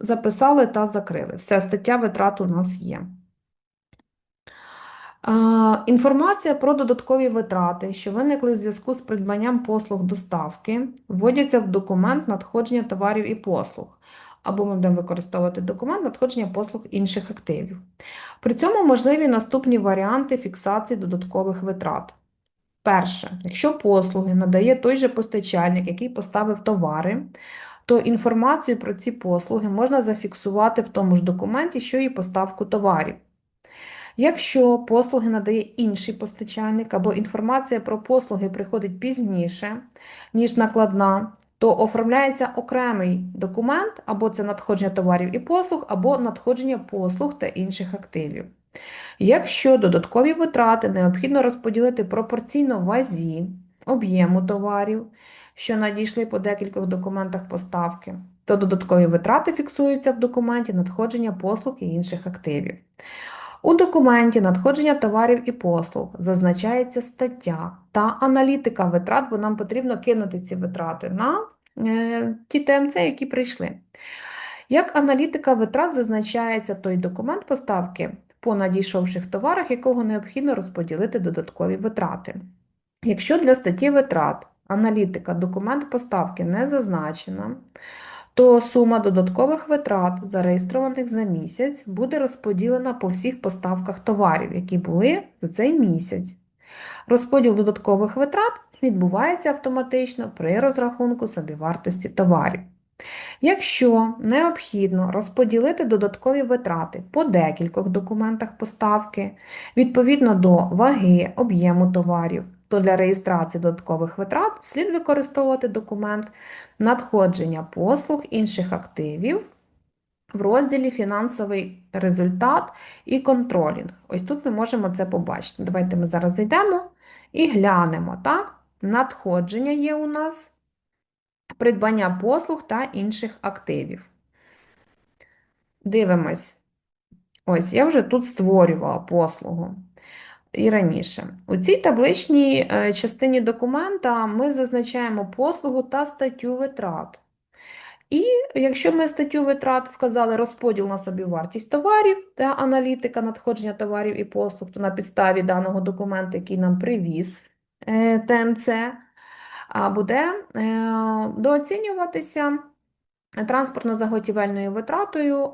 записали та закрили. Все, стаття витрат у нас є. Інформація про додаткові витрати, що виникли в зв'язку з придбанням послуг доставки, вводяться в документ надходження товарів і послуг, або ми будемо використовувати документ надходження послуг інших активів. При цьому можливі наступні варіанти фіксації додаткових витрат. Перше, якщо послуги надає той же постачальник, який поставив товари, то інформацію про ці послуги можна зафіксувати в тому ж документі, що і поставку товарів. Якщо послуги надає інший постачальник або інформація про послуги приходить пізніше, ніж накладна, то оформляється окремий документ, або це надходження товарів і послуг, або надходження послуг та інших активів. Якщо додаткові витрати необхідно розподілити пропорційно вазі, об'єму товарів, що надійшли по декількох документах поставки, то додаткові витрати фіксуються в документі надходження послуг і інших активів. У документі надходження товарів і послуг зазначається стаття та аналітика витрат, бо нам потрібно кинути ці витрати на е, ті ТМЦ, які прийшли. Як аналітика витрат зазначається той документ поставки по надійшовших товарах, якого необхідно розподілити додаткові витрати. Якщо для статті витрат аналітика документ поставки не зазначена, то сума додаткових витрат, зареєстрованих за місяць, буде розподілена по всіх поставках товарів, які були за цей місяць. Розподіл додаткових витрат відбувається автоматично при розрахунку собівартості товарів. Якщо необхідно розподілити додаткові витрати по декількох документах поставки відповідно до ваги, об'єму товарів, то для реєстрації додаткових витрат слід використовувати документ надходження послуг інших активів в розділі Фінансовий результат і контролінг. Ось тут ми можемо це побачити. Давайте ми зараз зайдемо і глянемо. так? Надходження є у нас придбання послуг та інших активів. Дивимось. Ось, я вже тут створювала послугу і раніше. У цій табличній е, частині документа ми зазначаємо послугу та статтю витрат. І якщо ми статтю витрат вказали розподіл на собівартість товарів та аналітика надходження товарів і послуг, то на підставі даного документу, який нам привіз е, ТМЦ, буде е, дооцінюватися транспортно-заготівельною витратою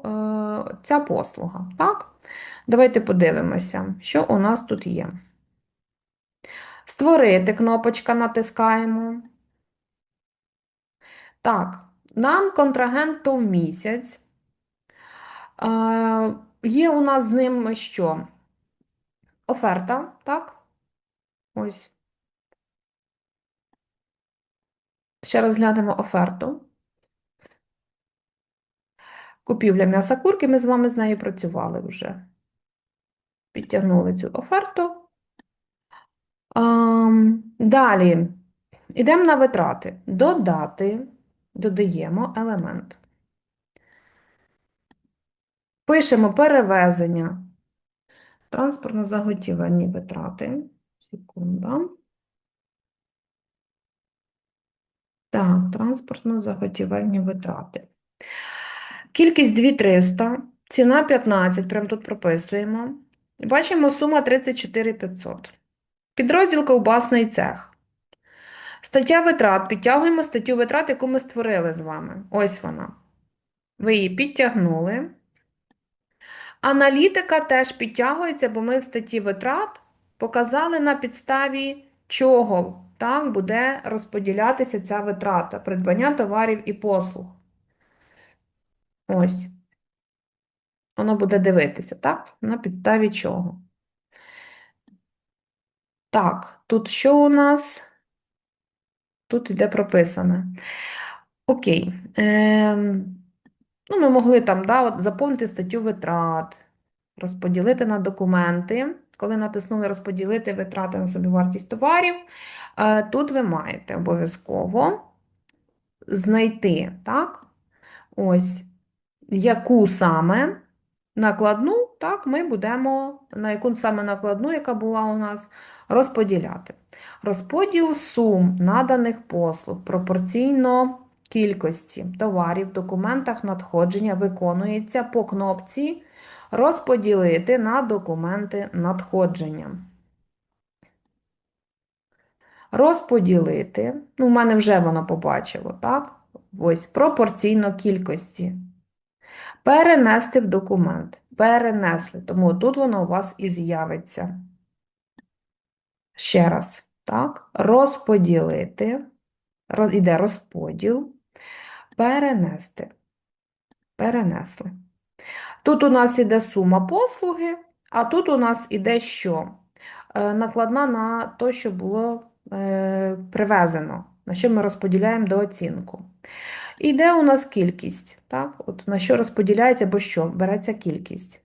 ця послуга. Так? Давайте подивимося, що у нас тут є. Створити кнопочка натискаємо. Так, нам контрагент то в місяць. Є у нас з ним що? Оферта, так? Ось. Ще раз глянемо оферту. Купівля м'яса курки, ми з вами з нею працювали вже. Підтягнули цю оферту. Далі йдемо на витрати. Додати, додаємо елемент. Пишемо перевезення. Транспортно-заготівельні витрати. Секунда. Так, транспортно-заготівельні витрати. Кількість 2300, ціна 15, прямо тут прописуємо. Бачимо сума 34 500. Підрозділ ковбасний цех. Стаття витрат. Підтягуємо статтю витрат, яку ми створили з вами. Ось вона. Ви її підтягнули. Аналітика теж підтягується, бо ми в статті витрат показали на підставі чого так, буде розподілятися ця витрата придбання товарів і послуг. Ось. Воно буде дивитися, так? На підставі чого. Так, тут що у нас? Тут йде прописане. Окей. Ем, ну, ми могли там да, от, заповнити статтю витрат, розподілити на документи. Коли натиснули розподілити витрати на собівартість товарів, е, тут ви маєте обов'язково знайти, так? Ось, яку саме накладну, так, ми будемо, на яку саме накладну, яка була у нас, розподіляти. Розподіл сум наданих послуг пропорційно кількості товарів в документах надходження виконується по кнопці Розподілити на документи надходження. Розподілити, ну, в мене вже воно побачило, так? Ось пропорційно кількості. Перенести в документ. Перенесли. Тому тут воно у вас і з'явиться. Ще раз, так? Розподілити. Роз, іде розподіл. Перенести. Перенесли. Тут у нас іде сума послуги, а тут у нас іде що? Е, Накладна на те, що було е, привезено, на що ми розподіляємо до оцінку. Іде у нас кількість, так? От на що розподіляється або що? Береться кількість.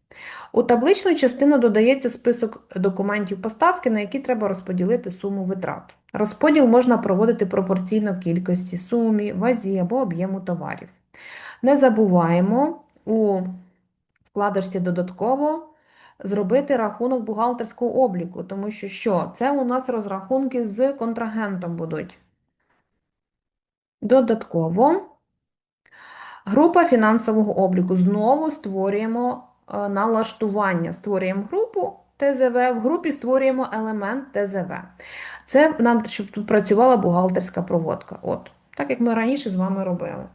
У табличну частину додається список документів поставки, на які треба розподілити суму витрат. Розподіл можна проводити пропорційно кількості, сумі, вазі або об'єму товарів. Не забуваємо у вкладочці додатково зробити рахунок бухгалтерського обліку, тому що що? Це у нас розрахунки з контрагентом будуть. Додатково група фінансового обліку. Знову створюємо е, налаштування. Створюємо групу ТЗВ, в групі створюємо елемент ТЗВ. Це нам, щоб тут працювала бухгалтерська проводка. От, так як ми раніше з вами робили.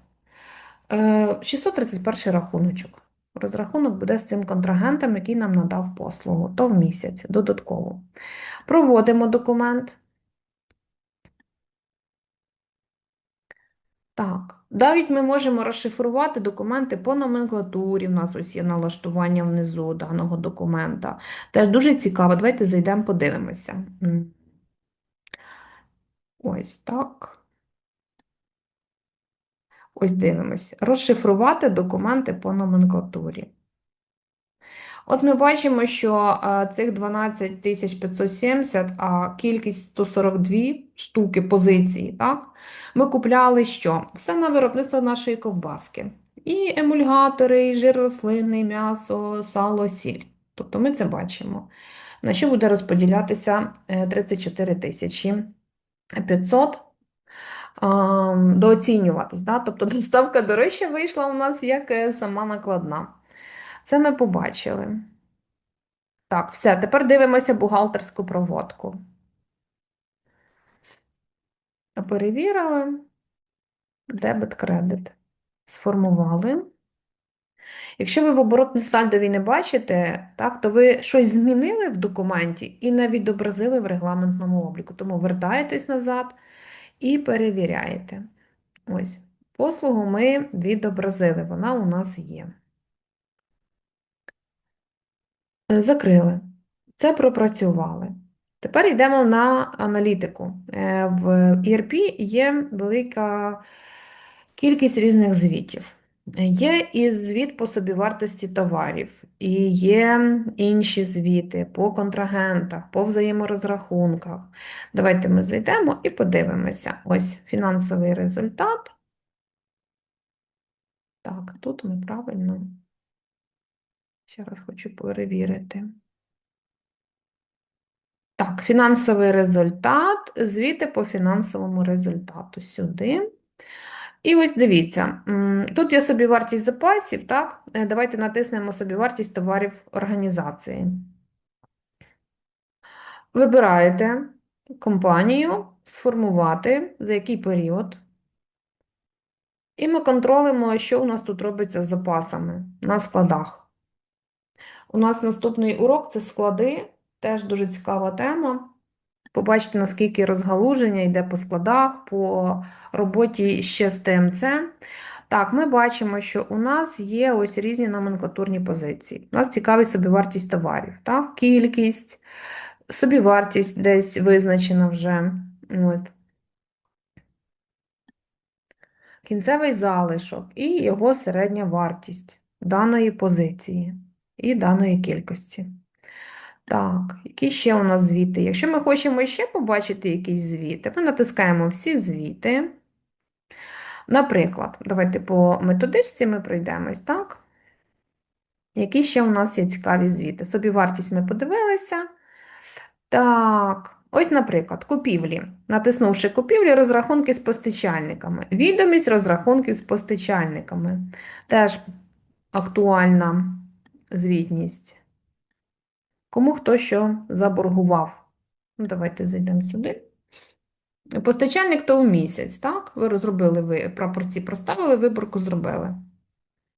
Е, 631 рахуночок. Розрахунок буде з цим контрагентом, який нам надав послугу, то в місяць додатково. Проводимо документ. Так, навіть ми можемо розшифрувати документи по номенклатурі. У нас ось є налаштування внизу даного документа. Теж дуже цікаво. Давайте зайдемо, подивимося. Ось так. Ось дивимося. Розшифрувати документи по номенклатурі. От ми бачимо, що е, цих 12 570, а кількість 142 штуки позиції, так? Ми купляли що? Все на виробництво нашої ковбаски. І емульгатори, і жир рослинний, м'ясо, сало, сіль. Тобто ми це бачимо. На що буде розподілятися е, 34 тисячі 500 ем, дооцінюватись. Да? Тобто доставка дорожча вийшла у нас як е, сама накладна. Це ми побачили. Так, все, тепер дивимося бухгалтерську проводку. Перевірили. Дебет, кредит. Сформували. Якщо ви в оборотній сальдові не бачите, так, то ви щось змінили в документі і не відобразили в регламентному обліку. Тому вертаєтесь назад і перевіряєте. Ось, послугу ми відобразили, вона у нас є. Е, Закрили. Це пропрацювали. Тепер йдемо на аналітику. Е, В ERP є велика кількість різних звітів. Е, Є і звіт по собівартості товарів, і є інші звіти по контрагентах, по взаєморозрахунках. Давайте ми зайдемо і подивимося. Ось фінансовий результат. Так, тут ми правильно. Ще раз хочу перевірити. Так, фінансовий результат, звіти по фінансовому результату сюди. І ось дивіться, тут є собівартість запасів, так? Е, Давайте натиснемо собівартість товарів організації. Вибираєте компанію, сформувати, за який період. І ми контролюємо, що у нас тут робиться з запасами на складах. У нас наступний урок це склади, теж дуже цікава тема. Побачите, наскільки розгалуження йде по складах, по роботі ще з ТМЦ. Так, ми бачимо, що у нас є ось різні номенклатурні позиції. У нас цікавить собівартість товарів, так? Кількість, собівартість десь визначена вже. От. Кінцевий залишок і його середня вартість даної позиції і даної кількості. Так, які ще у нас звіти? Якщо ми хочемо ще побачити якісь звіти, ми натискаємо всі звіти. Наприклад, давайте по методичці ми пройдемось, так? Які ще у нас є цікаві звіти? Собівартість ми подивилися. Так, Ось, наприклад, купівлі. Натиснувши купівлі, розрахунки з постачальниками. Відомість розрахунків з постачальниками. Теж актуальна звітність. Кому хто що заборгував. Ну, давайте зайдемо сюди. Постачальник то в місяць, так? Ви розробили ви прапорці, проставили, виборку зробили.